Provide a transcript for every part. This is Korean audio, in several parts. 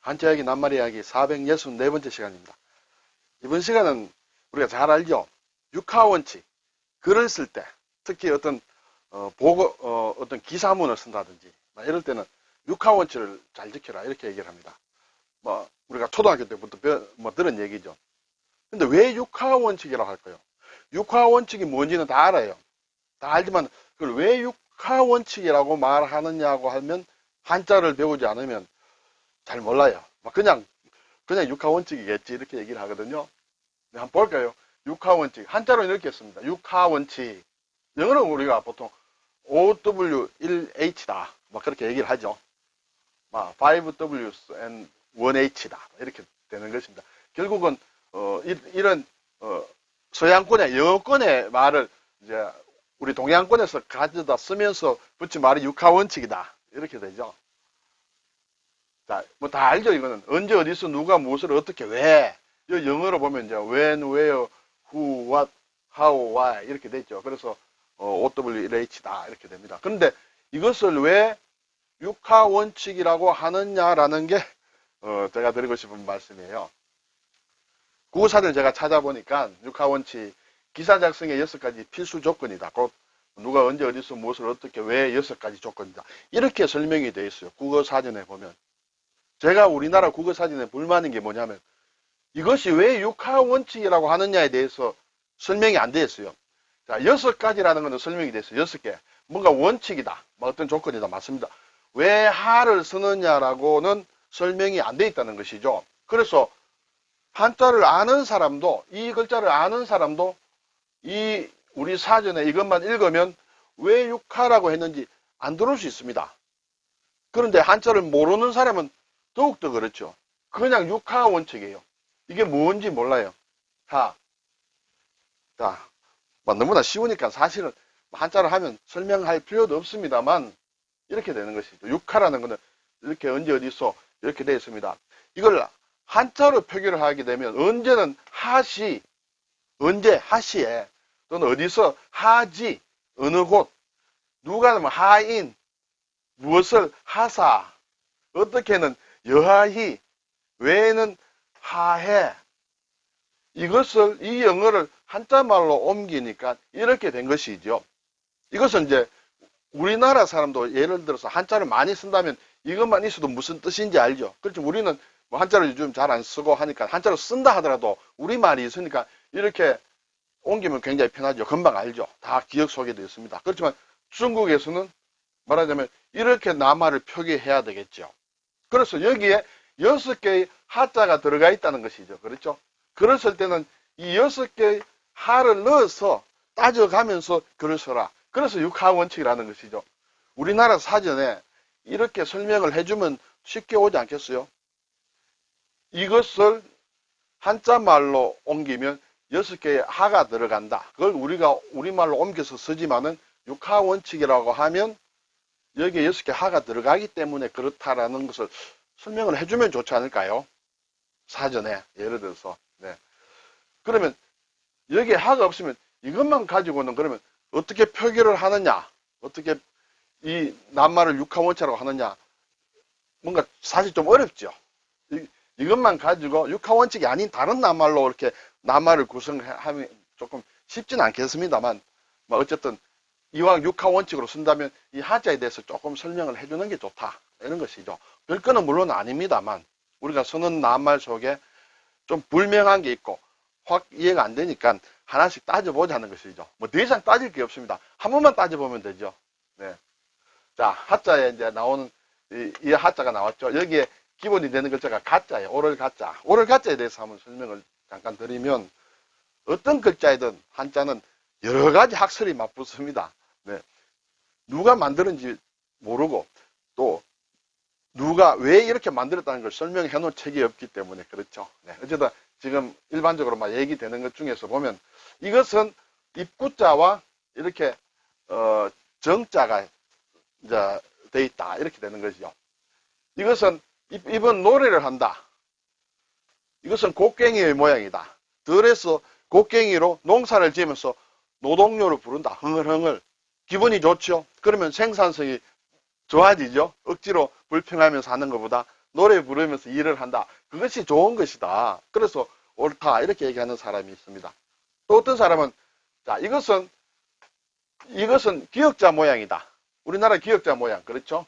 한자 이야기 낱말 이 야기 464번째 시간입니다. 이번 시간은 우리가 잘 알죠? 육하원칙. 글을 쓸 때, 특히 어떤, 어, 보고, 어, 어떤 기사문을 쓴다든지, 막 이럴 때는 육하원칙을 잘 지켜라. 이렇게 얘기를 합니다. 뭐, 우리가 초등학교 때부터 배- 뭐 들은 얘기죠. 근데 왜 육하원칙이라고 할까요? 육하원칙이 뭔지는 다 알아요. 다 알지만, 그걸 왜 육하원칙이라고 말하느냐고 하면, 한자를 배우지 않으면 잘 몰라요. 막 그냥, 그냥 육하원칙이겠지. 이렇게 얘기를 하거든요. 네, 한번 볼까요? 육하원칙. 한자로 이렇게 씁니다. 육하원칙. 영어는 우리가 보통 OW1H다. 막 그렇게 얘기를 하죠. 막 5Ws and 1H다. 이렇게 되는 것입니다. 결국은, 어, 이, 런 어, 서양권의, 영어권의 말을 이제 우리 동양권에서 가져다 쓰면서 붙인 말이 육하원칙이다. 이렇게 되죠. 자, 뭐다 알죠, 이거는. 언제, 어디서, 누가, 무엇을, 어떻게, 왜. 이 영어로 보면 이제 when, where, who, what, how, why 이렇게 되죠. 그래서 어, OWLH다 이렇게 됩니다. 그런데 이것을 왜 육하 원칙이라고 하느냐라는 게 어, 제가 드리고 싶은 말씀이에요. 국어사를 제가 찾아보니까 육하 원칙 기사 작성의 여섯 가지 필수 조건이다. 곧 누가 언제 어디서 무엇을 어떻게 왜 여섯 가지 조건이다. 이렇게 설명이 되어 있어요. 국어 사전에 보면. 제가 우리나라 국어 사전에 불만인 게 뭐냐면 이것이 왜 육하 원칙이라고 하느냐에 대해서 설명이 안 되어 있어요. 자, 여섯 가지라는 것은 설명이 됐어요. 여섯 개. 뭔가 원칙이다. 뭐 어떤 조건이다. 맞습니다. 왜 하를 쓰느냐라고는 설명이 안 돼 있다는 것이죠. 그래서 한자를 아는 사람도 이 글자를 아는 사람도 이 우리 사전에 이것만 읽으면 왜 육하라고 했는지 안 들을 수 있습니다. 그런데 한자를 모르는 사람은 더욱더 그렇죠. 그냥 육하 원칙이에요. 이게 뭔지 몰라요. 하. 자, 뭐 너무나 쉬우니까 사실은 한자를 하면 설명할 필요도 없습니다만 이렇게 되는 것이죠. 육하라는 것은 이렇게 언제 어디서 이렇게 되어 있습니다. 이걸 한자로 표기를 하게 되면 언제는 하시, 언제 하시에 또는 어디서 하지, 어느 곳, 누가 하면 하인, 무엇을 하사, 어떻게는 여하히, 외에는 하해. 이것을, 이 영어를 한자말로 옮기니까 이렇게 된 것이죠. 이것은 이제 우리나라 사람도 예를 들어서 한자를 많이 쓴다면 이것만 있어도 무슨 뜻인지 알죠. 그렇죠. 우리는 뭐 한자를 요즘 잘 안 쓰고 하니까 한자를 쓴다 하더라도 우리말이 있으니까 이렇게 옮기면 굉장히 편하죠. 금방 알죠. 다 기억 속에 되어 있습니다. 그렇지만 중국에서는 말하자면 이렇게 남아를 표기해야 되겠죠. 그래서 여기에 여섯 개의 하자가 들어가 있다는 것이죠. 그렇죠? 그랬을 때는 이 여섯 개의 하를 넣어서 따져가면서 글을 써라. 그래서 육하 원칙이라는 것이죠. 우리나라 사전에 이렇게 설명을 해주면 쉽게 오지 않겠어요? 이것을 한자말로 옮기면 여섯 개의 하가 들어간다. 그걸 우리가 우리말로 옮겨서 쓰지만은 육하 원칙이라고 하면 여기에 여섯 개 하가 들어가기 때문에 그렇다라는 것을 설명을 해주면 좋지 않을까요? 사전에 예를 들어서 네. 그러면 여기에 하가 없으면 이것만 가지고는 그러면 어떻게 표기를 하느냐 어떻게 이 낱말을 육하원칙이라고 하느냐 뭔가 사실 좀 어렵죠 이, 이것만 가지고 육하원칙이 아닌 다른 낱말로 이렇게 낱말을 구성하면 조금 쉽지는 않겠습니다만 뭐 어쨌든 이왕 육하 원칙으로 쓴다면 이 하자에 대해서 조금 설명을 해주는 게 좋다 이런 것이죠 별거는 물론 아닙니다만 우리가 쓰는 낱말 속에 좀 불명한 게 있고 확 이해가 안 되니까 하나씩 따져보자는 것이죠. 뭐 더 이상 따질 게 없습니다. 한 번만 따져보면 되죠. 네. 자, 하자에 이제 나오는 이, 이 하자가 나왔죠. 여기에 기본이 되는 글자가 가자예요. 오를 가자. 오를 가자에 대해서 한번 설명을 잠깐 드리면 어떤 글자이든 한자는 여러 가지 학설이 맞붙습니다. 네. 누가 만드는지 모르고 또 누가 왜 이렇게 만들었다는 걸 설명해 놓은 책이 없기 때문에 그렇죠. 네. 어쨌든 지금 일반적으로 막 얘기되는 것 중에서 보면 이것은 입구자와 이렇게 어 정자가 이제 돼 있다 이렇게 되는 거죠. 이것은 입, 입은 노래를 한다. 이것은 곡괭이의 모양이다. 들에서 곡괭이로 농사를 지으면서 노동요를 부른다. 흥얼흥얼. 기분이 좋죠. 그러면 생산성이 좋아지죠. 억지로 불평하면서 하는 것보다 노래 부르면서 일을 한다. 그것이 좋은 것이다. 그래서 옳다. 이렇게 얘기하는 사람이 있습니다. 또 어떤 사람은 자, 이것은 이것은 기역자 모양이다. 우리나라 기역자 모양. 그렇죠?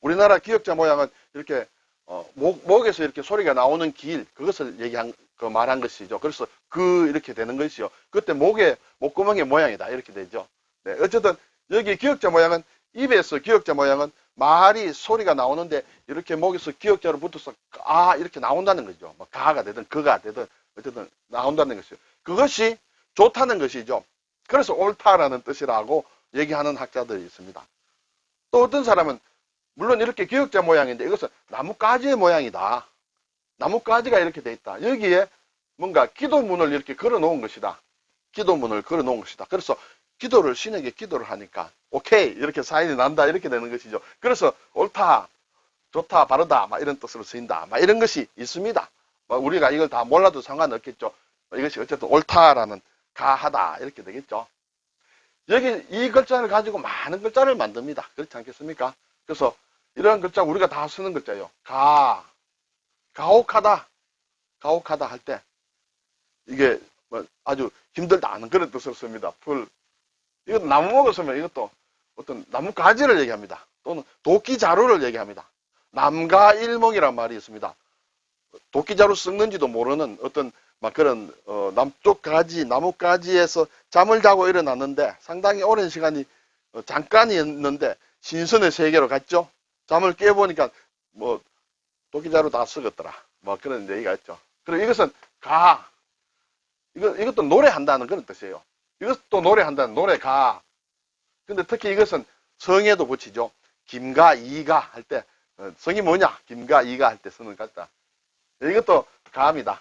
우리나라 기역자 모양은 이렇게 어, 목, 목에서 이렇게 소리가 나오는 길, 그것을 얘기한, 그 말한 것이죠. 그래서 그, 이렇게 되는 것이요. 그때 목에, 목구멍의 모양이다. 이렇게 되죠. 네, 어쨌든, 여기 기역자 모양은, 입에서 기역자 모양은 말이 소리가 나오는데, 이렇게 목에서 기역자로 붙어서, 아, 이렇게 나온다는 거죠. 뭐, 가가 되든, 그가 되든, 어쨌든, 나온다는 것이요. 그것이 좋다는 것이죠. 그래서 옳다라는 뜻이라고 얘기하는 학자들이 있습니다. 또 어떤 사람은 물론 이렇게 기역자 모양인데 이것은 나뭇가지의 모양이다. 나뭇가지가 이렇게 돼 있다. 여기에 뭔가 기도문을 이렇게 걸어 놓은 것이다. 기도문을 걸어 놓은 것이다. 그래서 기도를 신에게 기도를 하니까 오케이 이렇게 사인이 난다 이렇게 되는 것이죠. 그래서 옳다, 좋다, 바르다 막 이런 뜻으로 쓰인다. 막 이런 것이 있습니다. 뭐 우리가 이걸 다 몰라도 상관없겠죠. 이것이 어쨌든 옳다라는 가하다 이렇게 되겠죠. 여기 이 글자를 가지고 많은 글자를 만듭니다. 그렇지 않겠습니까? 그래서 이러한 글자 우리가 다 쓰는 글자예요. 가, 가혹하다, 가혹하다 할 때 이게 뭐 아주 힘들다 하는 그런 뜻을 씁니다. 풀. 이것도 나무 먹었으면 이것도 어떤 나무 가지를 얘기합니다. 또는 도끼 자루를 얘기합니다. 남가 일목이란 말이 있습니다. 도끼 자루 썩는지도 모르는 어떤 막 그런 어, 남쪽 가지 나무 가지에서 잠을 자고 일어났는데 상당히 오랜 시간이 어, 잠깐이었는데 신선의 세계로 갔죠. 잠을 깨보니까 뭐 도끼 자루 다 썩었더라. 뭐 그런 얘기가 있죠. 그리고 이것은 가 이거 이것도 노래한다는 그런 뜻이에요. 이것도 노래한다는 노래 가. 근데 특히 이것은 성에도 붙이죠. 김가 이가 할 때 성이 뭐냐? 김가 이가 할 때 쓰는 같다. 이것도 가입니다.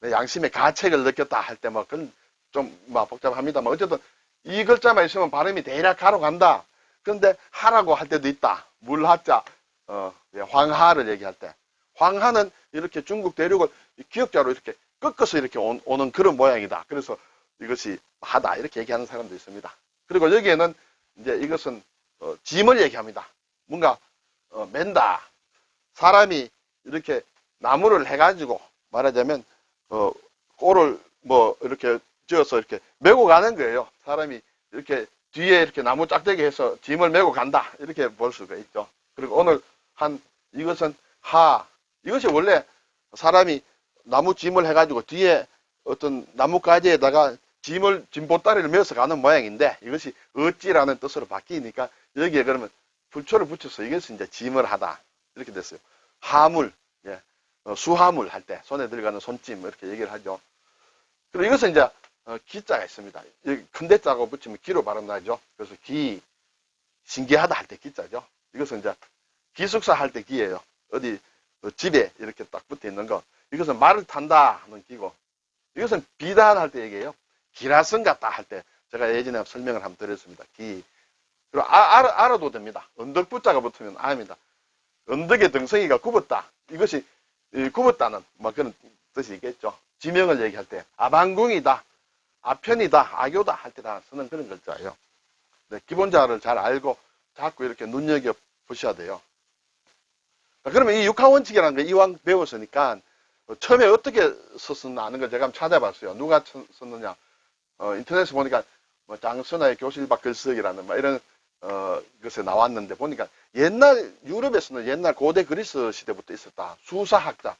내 양심의 가책을 느꼈다 할 때 뭐 그건 좀막 복잡합니다만 어쨌든 이 글자만 있으면 발음이 대략 가로 간다. 그런데 하라고 할 때도 있다. 물하자 어, 예, 황하를 얘기할 때 황하는 이렇게 중국 대륙을 기역자로 이렇게 꺾어서 이렇게 온- 오는 그런 모양이다. 그래서 이것이 하다 이렇게 얘기하는 사람도 있습니다. 그리고 여기에는 이제 이것은 어, 짐을 얘기합니다. 뭔가 어, 맨다. 사람이 이렇게 나무를 해가지고 말하자면 어, 꼴을 뭐 이렇게 지어서 이렇게 메고 가는 거예요. 사람이 이렇게 뒤에 이렇게 나무 짝대기 해서 짐을 메고 간다. 이렇게 볼 수가 있죠. 그리고 오늘 한 이것은 하. 이것이 원래 사람이 나무 짐을 해가지고 뒤에 어떤 나뭇가지에다가 짐을, 짐보따리를 메어서 가는 모양인데 이것이 어찌라는 뜻으로 바뀌니까 여기에 그러면 불초를 붙여서 이것이 이제 짐을 하다. 이렇게 됐어요. 하물, 예. 어, 수하물 할 때 손에 들어가는 손짐 뭐 이렇게 얘기를 하죠. 그리고 이것은 이제 어, 기자가 있습니다. 여기 큰대자고 붙이면 기로 발음나죠. 그래서 기, 신기하다 할 때 기자죠. 이것은 이제 기숙사 할 때 기예요. 어디 어, 집에 이렇게 딱 붙어 있는 거. 이것은 말을 탄다 하는 기고. 이것은 비단할 때 얘기해요. 기라성 같다 할 때 제가 예전에 설명을 한번 드렸습니다. 기. 그리고 아, 알아, 알아도 됩니다. 언덕 붙자가 붙으면 아입니다. 언덕의 등성이가 굽었다. 이것이 이 굽었다는 뭐 그런 뜻이 있겠죠. 지명을 얘기할 때 아방궁이다, 아편이다, 아교다 할 때 다 쓰는 그런 글자예요. 네, 기본자를 잘 알고 자꾸 이렇게 눈여겨 보셔야 돼요. 자, 그러면 이 육하원칙이라는 거 이왕 배웠으니까 어, 처음에 어떻게 썼었나 하는 걸 제가 한번 찾아봤어요. 누가 쳐- 썼느냐. 어, 인터넷에 보니까 뭐 장선아의 교실 밖 글쓰기라는 뭐 이런 어, 것에 나왔는데 보니까 옛날 유럽에서는 옛날 고대 그리스 시대부터 있었다. 수사학자,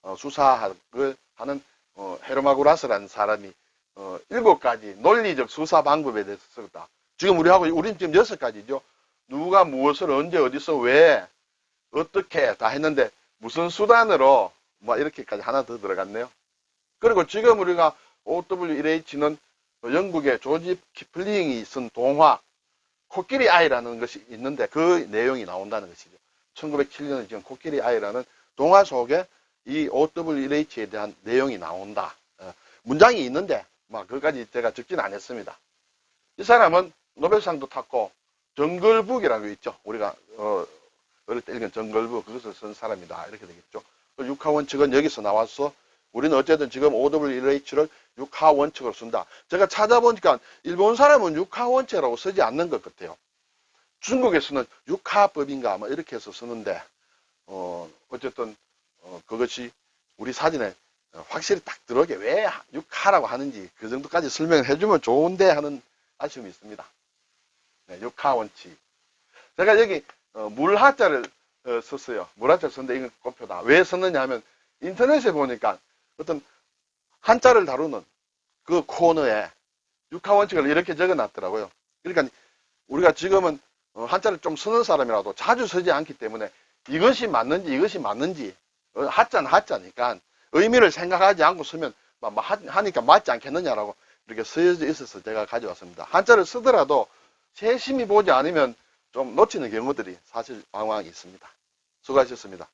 어, 수사학을 하는 어, 헤르마구라스라는 사람이 어, 일곱 가지 논리적 수사 방법에 대해서 썼다. 지금 우리하고 우린 지금 여섯 가지죠. 누가 무엇을 언제 어디서 왜 어떻게 다 했는데 무슨 수단으로 뭐 이렇게까지 하나 더 들어갔네요. 그리고 지금 우리가 OW1H는 영국의 조지 키플링이 쓴 동화 코끼리 아이라는 것이 있는데 그 내용이 나온다는 것이죠. 1907년에 지금 코끼리 아이라는 동화 속에 이 OW1H에 대한 내용이 나온다. 어, 문장이 있는데 막 그까지 제가 적진 않았습니다. 이 사람은 노벨상도 탔고 정글북이라는 게 있죠. 우리가 어, 어릴 때 읽은 정글북 그것을 쓴 사람이다 이렇게 되겠죠. 그 육하원칙은 여기서 나와서 우리는 어쨌든 지금 OW1H를 육하 원칙으로 쓴다. 제가 찾아보니까 일본 사람은 육하 원칙이라고 쓰지 않는 것 같아요. 중국에서는 육하법인가 뭐 이렇게 해서 쓰는데 어, 어쨌든, 어, 그것이 우리 사진에 어, 확실히 딱 들어오게 왜 육하라고 하는지 그 정도까지 설명을 해주면 좋은데 하는 아쉬움이 있습니다. 네, 육하 원칙. 제가 여기 어, 물하자를 어, 썼어요. 물하자를 썼는데 이건 꼽표다. 왜 썼느냐 하면 인터넷에 보니까 어떤 한자를 다루는 그 코너에 육하 원칙을 이렇게 적어 놨더라고요. 그러니까 우리가 지금은 어, 한자를 좀 쓰는 사람이라도 자주 쓰지 않기 때문에 이것이 맞는지 이것이 맞는지 어, 하자는 하자니까 의미를 생각하지 않고 쓰면 하니까 맞지 않겠느냐라고 이렇게 쓰여져 있어서 제가 가져왔습니다. 한자를 쓰더라도 세심히 보지 않으면 좀 놓치는 경우들이 사실 왕왕 있습니다. 수고하셨습니다.